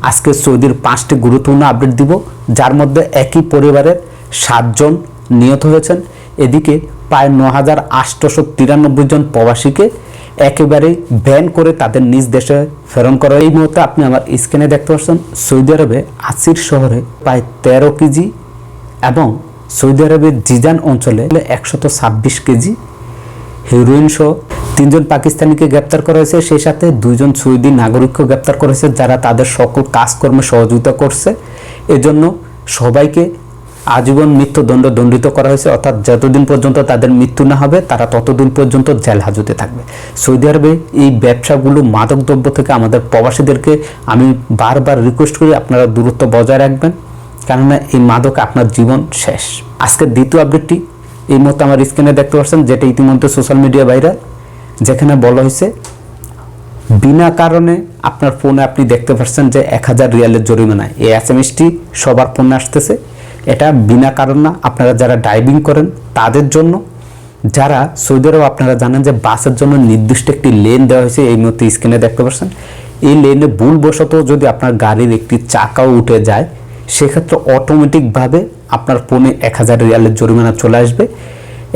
আজকে সৌদির পাঁচটি গুরুত্বপূর্ণ আপডেট দিব, যার মধ্যে একই পরিবারের সাতজন নিহত হয়েছেন। এদিকে প্রায় ন হাজার আটশোশো তিরানব্বই জন প্রবাসীকে একেবারেই ব্যান করে তাদের নিজ দেশে প্রেরণ করা এই মুহূর্তে আপনি আমার স্ক্রিনে দেখতে পাচ্ছেন, সৌদি আরবে আসির শহরে প্রায় তেরো কেজি এবং সৌদি আরবের জিজান অঞ্চলে একশত ছাব্বিশ কেজি হিরোইন সহ তিনজন পাকিস্তানিকে গ্রেপ্তার করা হয়েছে। সেই সাথে দুইজন সৌদি নাগরিককে গ্রেপ্তার করা হয়েছে, যারা তাদের সকল কাজকর্মে সহযোগিতা করছে। এজন্য সবাইকে আজীবন মৃত্যুদণ্ড দণ্ডিত করা হয়েছে। অর্থাৎ যতদিন পর্যন্ত তাদের মৃত্যু না হবে, তারা ততদিন পর্যন্ত জেল হাজতে থাকবে। সৌদি আরবে এই ব্যবসাগুলো মাদক দ্রব্য থেকে আমাদের প্রবাসীদেরকে আমি বারবার রিকোয়েস্ট করি, আপনারা দূরত্ব বজায় রাখবেন। কেননা এই মাদক আপনার জীবন শেষ। আজকের দ্বিতীয় আপডেটটি এই মুহূর্তে আমার স্ক্রিনে দেখতে পাচ্ছেন যেটা ইতিমধ্যে সোশ্যাল মিডিয়া ভাইরাল যেখানে বলা হয়েছে, বিনা কারণে আপনার ফোনে আপনি দেখতে পাচ্ছেন যে এক হাজার রিয়ালের জরিমানা। এই এস এম এসটি সবার ফোনে আসতেছে। এটা বিনা কারণ না, আপনারা যারা ড্রাইভিং করেন, তাদের জন্য। যারা সৌদি আরব, আপনারা জানেন যে বাসের জন্য নির্দিষ্ট একটি লেন দেওয়া হয়েছে, এই মুহূর্তে স্ক্রিনে দেখতে পাচ্ছেন। এই লেনে ভুলবশত যদি আপনার গাড়ির একটি চাকাও উঠে যায়, সেক্ষেত্রে অটোমেটিকভাবে আপনার ফোনে এক হাজার রিয়ালের জরিমানা চলে আসবে।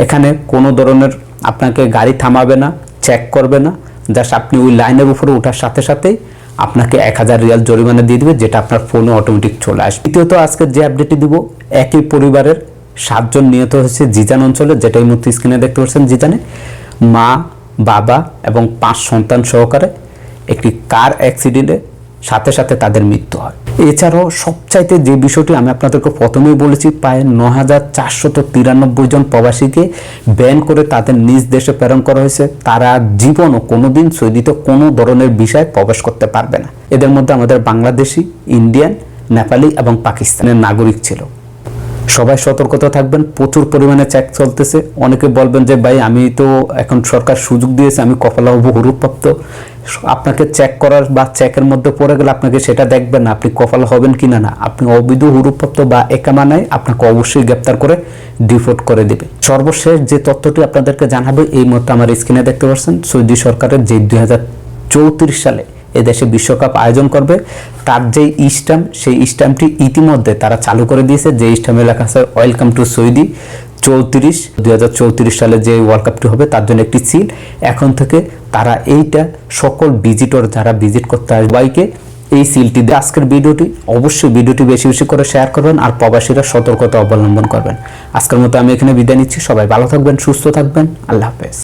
এখানে কোনো ধরনের আপনাকে গাড়ি থামাবে না চেক করবে না জাস্ট আপনি ওই লাইনের উপরে ওঠার সাথে সাথেই আপনাকে এক হাজার রিয়াল জরিমানা দিয়ে দিবে, যেটা আপনার ফোনে অটোমেটিক চলে আসবে। দ্বিতীয়ত আজকে যে আপডেটটি দিব, একই পরিবারের সাতজন নিহত হয়েছে জিজান অঞ্চলে, যেটা এই মুহূর্তে স্ক্রিনে দেখতে পাচ্ছেন জিজানে। মা, বাবা এবং পাঁচ সন্তান সহকারে একটি কার অ্যাক্সিডেন্টে সাথে সাথে তাদের মৃত্যু হয়। এছাড়াও সবচাইতে যে বিষয়টি আমি আপনাদেরকে প্রথমেই বলেছি, প্রায় ন হাজার চারশত তিরানব্বই জন প্রবাসীকে ব্যান করে তাদের নিজ দেশে প্রেরণ করা হয়েছে। তারা জীবনও কোনোদিন সৌদিতে কোনো ধরনের বিষয়ে প্রবেশ করতে পারবে না। এদের মধ্যে আমাদের বাংলাদেশি, ইন্ডিয়ান, নেপালি এবং পাকিস্তানের নাগরিক ছিল। সবাই সতর্কতা থাকবেন, প্রচুর পরিমাণে চেক চলতেছে। অনেকে বলবেন যে, ভাই, আমি তো এখন সরকার সুযোগ দিয়েছে, আমি কপালা হব হুরুপ্রাপ্ত আপনাকে চেক করার বা চেকের মধ্যে পড়ে গেলে আপনাকে সেটা দেখবেন না, আপনি কপাল হবেন কিনা না। আপনি অবৈধ হুরুপ্রাপ্ত বা একামানায় আপনাকে অবশ্যই গ্রেপ্তার করে ডিপোর্ট করে দেবে। সর্বশেষ যে তথ্যটি আপনাদেরকে জানাবে, এই মুহূর্তে আমার স্ক্রিনে দেখতে পাচ্ছেন, সৌদি সরকারের যে দুই চৌত্রিশ সালে এদেশে বিশ্বকাপ আয়োজন করবে। তার যে স্ট্যাম্প, সেই স্ট্যাম্পটি ইতিমধ্যে তারা চালু করে দিয়েছে। যে স্ট্যাম্পে লেখা আছে ওয়েলকাম টু সৌদি চৌত্রিশ, দুই সালে যে ওয়ার্ল্ড কাপটি হবে, তার জন্য একটি সিল এখন থেকে তারা এইটা সকল ভিজিটর যারা ভিজিট করতে আসবে, সবাইকে এই সিলটি দিয়ে আজকের ভিডিওটি, অবশ্যই ভিডিওটি বেশি বেশি করে শেয়ার করবেন আর প্রবাসীরা সতর্কতা অবলম্বন করবেন। আজকের মতো আমি এখানে বিদায় নিচ্ছি। সবাই ভালো থাকবেন, সুস্থ থাকবেন। আল্লাহ হাফেজ।